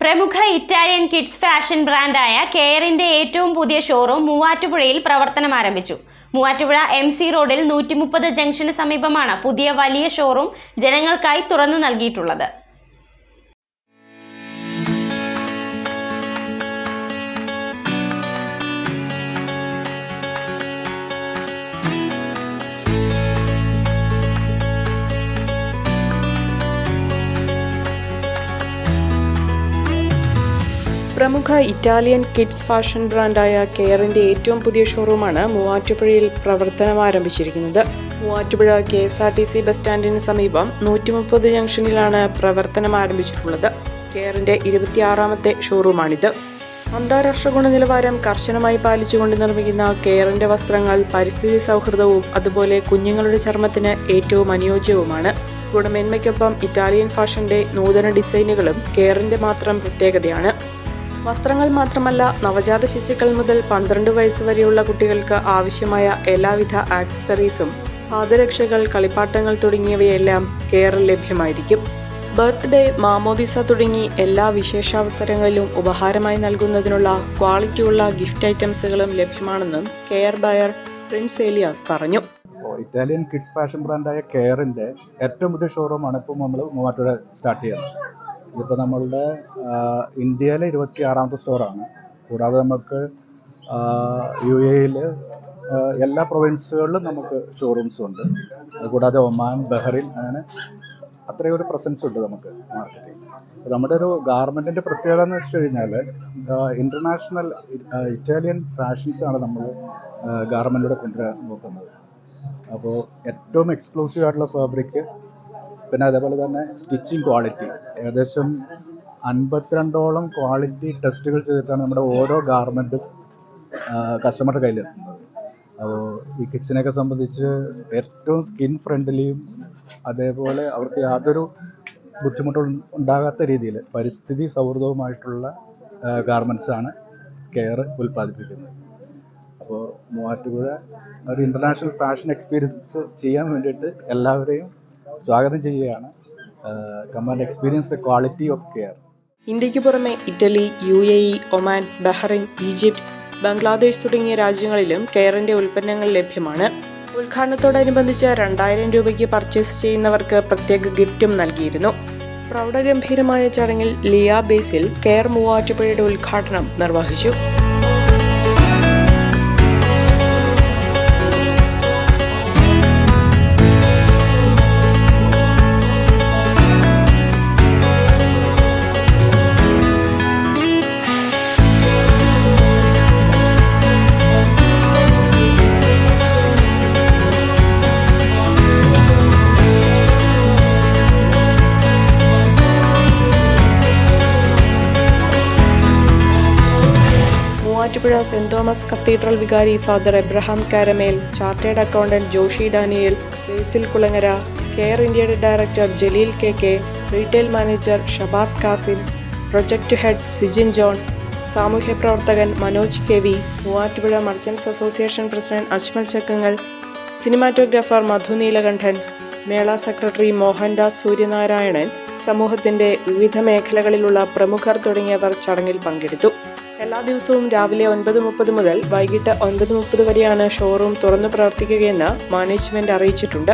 പ്രമുഖ Italian kids fashion ബ്രാൻഡായ കെയറിന്റെ ഏറ്റവും പുതിയ ഷോറൂം മൂവാറ്റുപുഴയിൽ പ്രവർത്തനം ആരംഭിച്ചു. മൂവാറ്റുപുഴ എം സി റോഡിൽ നൂറ്റി മുപ്പത് ജംഗ്ഷന് സമീപമാണ് പുതിയ വലിയ ഷോറൂം ജനങ്ങൾക്കായി തുറന്നു നൽകിയിട്ടുള്ളത്. പ്രമുഖ ഇറ്റാലിയൻ കിഡ്സ് ഫാഷൻ ബ്രാൻഡായ കെയറിന്റെ ഏറ്റവും പുതിയ ഷോറൂമാണ് മൂവാറ്റുപുഴയിൽ പ്രവർത്തനം ആരംഭിച്ചിരിക്കുന്നത്. Muvattupuzha K S R T C bus സ്റ്റാൻഡിന് സമീപം നൂറ്റി മുപ്പത് ജംഗ്ഷനിലാണ് പ്രവർത്തനം ആരംഭിച്ചിട്ടുള്ളത്. കെയറിന്റെ ഇരുപത്തിയാറാമത്തെ ഷോറൂമാണിത്. അന്താരാഷ്ട്ര ഗുണനിലവാരം കർശനമായി പാലിച്ചുകൊണ്ട് നിർമ്മിക്കുന്ന കെയറിന്റെ വസ്ത്രങ്ങൾ പരിസ്ഥിതി സൗഹൃദവും അതുപോലെ കുഞ്ഞുങ്ങളുടെ ചർമ്മത്തിന് ഏറ്റവും അനുയോജ്യവുമാണ്. ഗുണമേന്മയ്ക്കൊപ്പം ഇറ്റാലിയൻ ഫാഷന്റെ നൂതന ഡിസൈനുകളും കെയറിന്റെ മാത്രം പ്രത്യേകതയാണ്. വസ്ത്രങ്ങൾ മാത്രമല്ല നവജാത ശിശുക്കൾ മുതൽ പന്ത്രണ്ട് വയസ്സ് വരെയുള്ള കുട്ടികൾക്ക് ആവശ്യമായ എല്ലാവിധ ആക്സസറീസും പാദരക്ഷകൾ കളിപ്പാട്ടങ്ങൾ തുടങ്ങിയവയെല്ലാം കെയറിൽ ലഭ്യമായിരിക്കും. ബർത്ത്ഡേ മാമോദിസ തുടങ്ങി എല്ലാ വിശേഷാവസരങ്ങളിലും ഉപഹാരമായി നൽകുന്നതിനുള്ള ക്വാളിറ്റിയുള്ള ഗിഫ്റ്റ് ഐറ്റംസുകളും ലഭ്യമാണെന്നും കെയർ ബയർ പ്രിൻസ് ഏലിയാസ് പറഞ്ഞു. ഇറ്റാലിയൻ കിഡ്സ് ഫാഷൻ ബ്രാൻഡായ കെയറിന്റെ ഏറ്റവും പുതിയ ഷോറൂമാണ് ഇപ്പോൾ നമ്മൾ മൂവാറ്റുപുഴ സ്റ്റാർട്ട് ചെയ്യുന്നത്. ഇതിപ്പോൾ നമ്മളുടെ ഇന്ത്യയിലെ ഇരുപത്തി ആറാമത്തെ സ്റ്റോറാണ് കൂടാതെ നമുക്ക് യു എയിൽ എല്ലാ പ്രൊവിൻസുകളിലും നമുക്ക് ഷോറൂംസ് ഉണ്ട്. കൂടാതെ ഒമാൻ ബഹ്റിൻ അങ്ങനെ അത്രയും ഒരു പ്രസൻസ് ഉണ്ട് നമുക്ക് മാർക്കറ്റിൽ നമ്മുടെ ഒരു ഗാർമെന്റിന്റെ പ്രത്യേകത എന്ന് വെച്ച് കഴിഞ്ഞാൽ ഇന്റർനാഷണൽ ഇറ്റാലിയൻ ഫാഷൻസാണ് നമ്മൾ ഗാർമെന്റിലൂടെ കൊണ്ടുവരാൻ നോക്കുന്നത്. അപ്പോൾ ഏറ്റവും എക്സ്ക്ലൂസീവ് ആയിട്ടുള്ള ഫാബ്രിക് പിന്നെ അതേപോലെ തന്നെ സ്റ്റിച്ചിങ് ക്വാളിറ്റി. ഏകദേശം അൻപത്തിരണ്ടോളം ക്വാളിറ്റി ടെസ്റ്റുകൾ ചെയ്തിട്ടാണ് നമ്മുടെ ഓരോ ഗാർമെന്റും കസ്റ്റമറുടെ കയ്യിലെത്തുന്നത്. അപ്പോൾ ഈ കിഡ്സിനെയൊക്കെ സംബന്ധിച്ച് ഏറ്റവും സ്കിൻ ഫ്രണ്ട്ലിയും അതേപോലെ അവർക്ക് യാതൊരു ബുദ്ധിമുട്ടും ഉണ്ടാകാത്ത രീതിയിൽ പരിസ്ഥിതി സൗഹൃദവുമായിട്ടുള്ള ഗാർമെന്റ്സ് ആണ് കെയർ ഉൽപ്പാദിപ്പിക്കുന്നത്. അപ്പോൾ മൂവാറ്റുപുഴ ഒരു ഇന്റർനാഷണൽ ഫാഷൻ എക്സ്പീരിയൻസ് ചെയ്യാൻ വേണ്ടിയിട്ട് എല്ലാവരെയും സ്വാഗതം ചെയ്യുകയാണ്. Command experience quality of care. ഇന്ത്യയ്ക്ക് പുറമെ Italy U A E Oman Bahrain Egypt Bangladesh തുടങ്ങിയ രാജ്യങ്ങളിലും കെയറിന്റെ ഉൽപ്പന്നങ്ങൾ ലഭ്യമാണ്. ഉദ്ഘാടനത്തോടനുബന്ധിച്ച് രണ്ടായിരം രൂപയ്ക്ക് പർച്ചേസ് ചെയ്യുന്നവർക്ക് പ്രത്യേക ഗിഫ്റ്റും നൽകിയിരുന്നു. പ്രൗഢഗംഭീരമായ ചടങ്ങിൽ ലിയാ ബേസിൽ കെയർ മൂവാറ്റുപുഴയുടെ ഉദ്ഘാടനം നിർവഹിച്ചു. മൂവാറ്റുപുഴ സെന്റ് തോമസ് കത്തീഡ്രൽ വികാരി father Abraham Karamel chartered accountant Joshy Daniel Basil Kulangara care ഇന്ത്യയുടെ director Jaleel K K retail manager Shabab Kasim project head Sijin John സാമൂഹ്യ പ്രവർത്തകൻ Manoj K V Muvattupuzha merchants association president Ajmal Chakkangal cinematographer Madhu Neelakandan Mela secretary Mohandas Suryanarayanan സമൂഹത്തിന്റെ വിവിധ മേഖലകളിലുള്ള പ്രമുഖർ തുടങ്ങിയവർ ചടങ്ങിൽ പങ്കെടുത്തു. എല്ലാ ദിവസവും രാവിലെ ഒൻപത് മുപ്പത് മുതൽ വൈകിട്ട് ഒൻപത് മുപ്പത് വരെയാണ് ഷോറൂം തുറന്നു പ്രവർത്തിക്കുകയെന്ന് മാനേജ്മെന്റ് അറിയിച്ചിട്ടുണ്ട്.